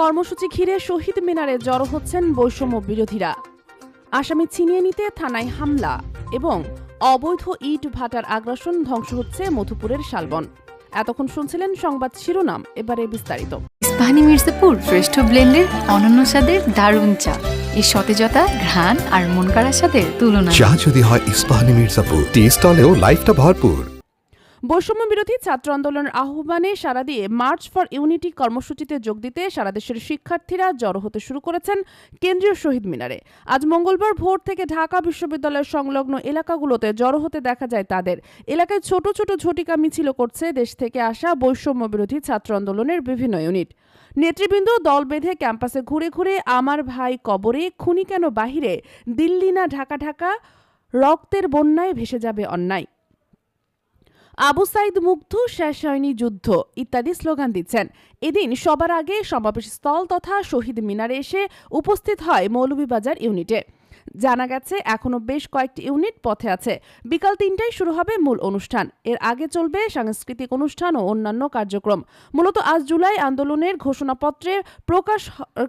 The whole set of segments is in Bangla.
কর্মসূচি ঘিরে শহীদ মিনারে জড়ো হচ্ছেন বৈষম্য বিরোধীরা। আসামি ছিনিয়ে নিতে থানায় হামলা এবং অবৈধ ইট ভাটার আগ্রাসন ধ্বংস হচ্ছে মধুপুরের শালবন। এতক্ষণ শুনছিলেন সংবাদ শিরোনাম এবারে বিস্তারিত। ইস্পাহানি মির্জাপুর শ্রেষ্ঠ ব্লেন্ডের অনন্য স্বাদের দারুণ চা। এই সতেজতা ঘ্রাণ আর মন কাড়া স্বাদের তুলনা। চা যদি হয় ইস্পাহানি মির্জাপুর টি স্টলেও লাইফটা ভরপুর। বৈষম্য বিরোধী ছাত্র আন্দোলনের আহ্বানে সারা দিয়ে মার্চ ফর ইউনিটি কর্মসূচিতে যোগ দিতে সারা দেশের শিক্ষার্থীরা জড়ো হতে শুরু করেছেন কেন্দ্রীয় শহীদ মিনারে। আজ মঙ্গলবার ভোর থেকে ঢাকা বিশ্ববিদ্যালয়ের সংলগ্ন এলাকাগুলোতে জড়ো হতে দেখা যায় তাদের। এলাকায় ছোট ছোট ঝটিকা মিছিল করছে দেশ থেকে আসা বৈষম্য বিরোধী ছাত্র আন্দোলনের বিভিন্ন ইউনিট। নেতৃবৃন্দ দল বেঁধে ক্যাম্পাসে ঘুরে ঘুরে আমার ভাই কবরে খুনি কেন বাহিরে? দিল্লি না ঢাকা ঢাকা? রক্তের বন্যায় ভেসে যাবে অন্যায়। আবু সাইদ মুগ্ধ, শেষ হয়নি যুদ্ধ, ইত্যাদি স্লোগান দিচ্ছেন। এদিন সবার আগে সমাবেশ স্থল তথা শহীদ মিনারে এসে উপস্থিত হয় মৌলভীবাজার ইউনিটে। জানা গেছে এখনও বেশ কয়েকটি ইউনিট পথে আছে। বিকাল তিনটায় শুরু হবে মূল অনুষ্ঠান। এর আগে চলবে সাংস্কৃতিক অনুষ্ঠান ও অন্যান্য কার্যক্রম। মূলত আজ জুলাই আন্দোলনের ঘোষণাপত্রে প্রকাশ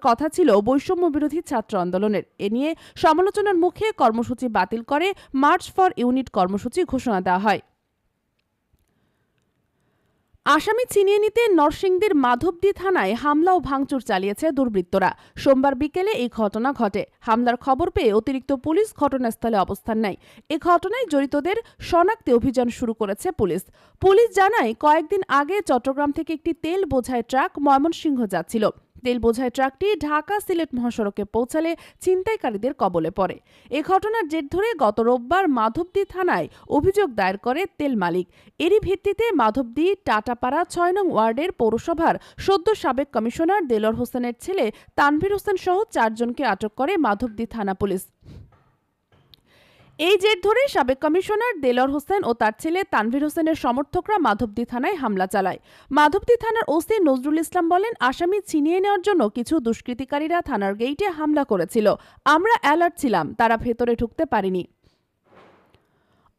কথা ছিল বৈষম্য বিরোধী ছাত্র আন্দোলনের। এ নিয়ে সমালোচনার মুখে কর্মসূচি বাতিল করে মার্চ ফর ইউনিট কর্মসূচি ঘোষণা দেওয়া হয়। আসামি ছিনিয়ে নিতে নরসিংদীর মাধবদী থানায় হামলা ও ভাঙচুর চালিয়েছে দুর্বৃত্তরা। সোমবার বিকেলে এই ঘটনা ঘটে। হামলার খবর পেয়ে অতিরিক্ত পুলিশ ঘটনাস্থলে অবস্থান নেয়। এ ঘটনায় জড়িতদের শনাক্তে অভিযান শুরু করেছে পুলিশ। পুলিশ জানায়, কয়েকদিন আগে চট্টগ্রাম থেকে একটি তেল বোঝায় ট্রাক ময়মনসিংহ যাচ্ছিল। তেল বোঝাই ট্রাকটি ঢাকা সিলেট মহাসড়কে পৌঁছালে ছিনতাইকারীদের কবলে পড়ে। এ ঘটনার জের ধরে গত রোববার মাধবদী থানায় অভিযোগ দায়ের করে তেল মালিক। এরই ভিত্তিতে মাধবদী টাটাপাড়া ছয় নং ওয়ার্ডের পৌরসভার সদ্য সাবেক কমিশনার দেলর হোসেনের ছেলে তানভীর হোসেন সহ চারজনকে আটক করে মাধবদী থানা পুলিশ। এই জের ধরে সাবেক কমিশনার দেলর হোসেন ও তার ছেলে তানভীর হোসেনের সমর্থকরা মাধবদী থানায় হামলা চালায়। মাধবদী থানার ওসি নজরুল ইসলাম বলেন, আসামি ছিনিয়ে নেওয়ার জন্য কিছু দুষ্কৃতিকারীরা থানার গেইটে হামলা করেছিল। আমরা অ্যালার্ট ছিলাম, তারা ভেতরে ঢুকতে পারেনি।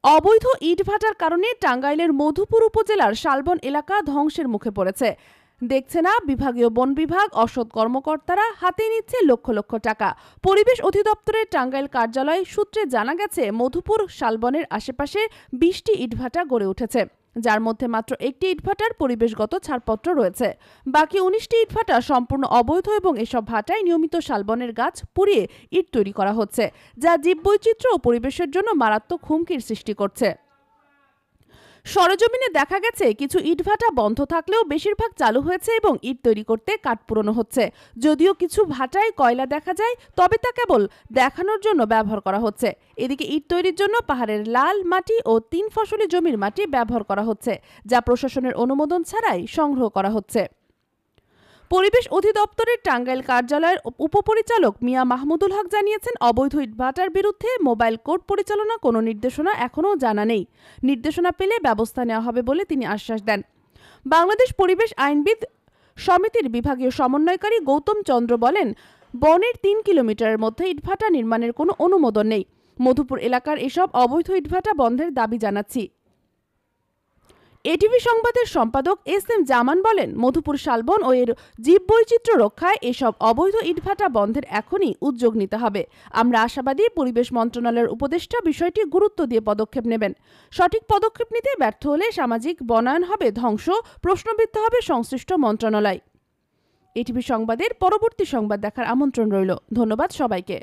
অবৈধ ইটভাটার কারণে টাঙ্গাইলের মধুপুর উপজেলার শালবন এলাকা ধ্বংসের মুখে পড়েছে। দেখছে না, বিভাগীয় বন বিভাগ, অসৎ কর্মকর্তারা হাতে নিচ্ছে লক্ষ লক্ষ টাকা। পরিবেশ অধিদপ্তরের টাঙ্গাইল কার্যালয় সূত্রে জানা গেছে, মধুপুর শালবনের আশেপাশে বিশটি ইটভাটা গড়ে উঠেছে। যার মধ্যে মাত্র একটি ইটভাটার পরিবেশগত ছাড়পত্র রয়েছে। বাকি উনিশটি ইটভাটা সম্পূর্ণ অবৈধ এবং এসব ভাটায় নিয়মিত শালবনের গাছ পুড়িয়ে ইট তৈরি করা হচ্ছে, যা জীববৈচিত্র্য ও পরিবেশের জন্য মারাত্মক হুমকির সৃষ্টি করছে। সরজমিনে দেখা গেছে কিছু ইটভাটা বন্ধ থাকলেও বেশিরভাগ চালু হয়েছে এবং ইট তৈরি করতে কাঠ পুরনো হচ্ছে। যদিও কিছু ভাটায় কয়লা দেখা যায়, তবে তা কেবল দেখানোর জন্য ব্যবহার করা হচ্ছে। এদিকে ইট তৈরির জন্য পাহাড়ের লাল মাটি ও তিন ফসলি জমির মাটি ব্যবহার করা হচ্ছে, যা প্রশাসনের অনুমোদন ছাড়াই সংগ্রহ করা হচ্ছে। পরিবেশ অধিদপ্তরের টাঙ্গাইল কার্যালয়ের উপপরিচালক মিয়া মাহমুদুল হক জানিয়েছেন, অবৈধ ইটভাটার বিরুদ্ধে মোবাইল কোর্ট পরিচালনা কোনো নির্দেশনা এখনও জানা নেই। নির্দেশনা পেলে ব্যবস্থা নেওয়া হবে বলে তিনি আশ্বাস দেন। বাংলাদেশ পরিবেশ আইনবিদ সমিতির বিভাগীয় সমন্বয়কারী গৌতম চন্দ্র বলেন, বনের তিন কিলোমিটারের মধ্যে ইটভাটা নির্মাণের কোনো অনুমোদন নেই। মধুপুর এলাকার এসব অবৈধ ইটভাটা বন্ধের দাবি জানাচ্ছি। এটিভি সংবাদের সম্পাদক এস এম জামান বলেন, মধুপুর শালবন ও এর জীববৈচিত্র্য রক্ষায় এসব অবৈধ ইটভাটা বন্ধের এখনই উদ্যোগ নিতে হবে। আমরা আশাবাদী পরিবেশ মন্ত্রণালয়ের উপদেষ্টা বিষয়টি গুরুত্ব দিয়ে পদক্ষেপ নেবেন। সঠিক পদক্ষেপ নিতে ব্যর্থ হলে সামাজিক বনায়ন হবে ধ্বংস, প্রশ্নবিদ্ধ হবে সংশ্লিষ্ট মন্ত্রণালয়। এটিভি সংবাদের পরবর্তী সংবাদ দেখার আমন্ত্রণ রইল। ধন্যবাদ সবাইকে।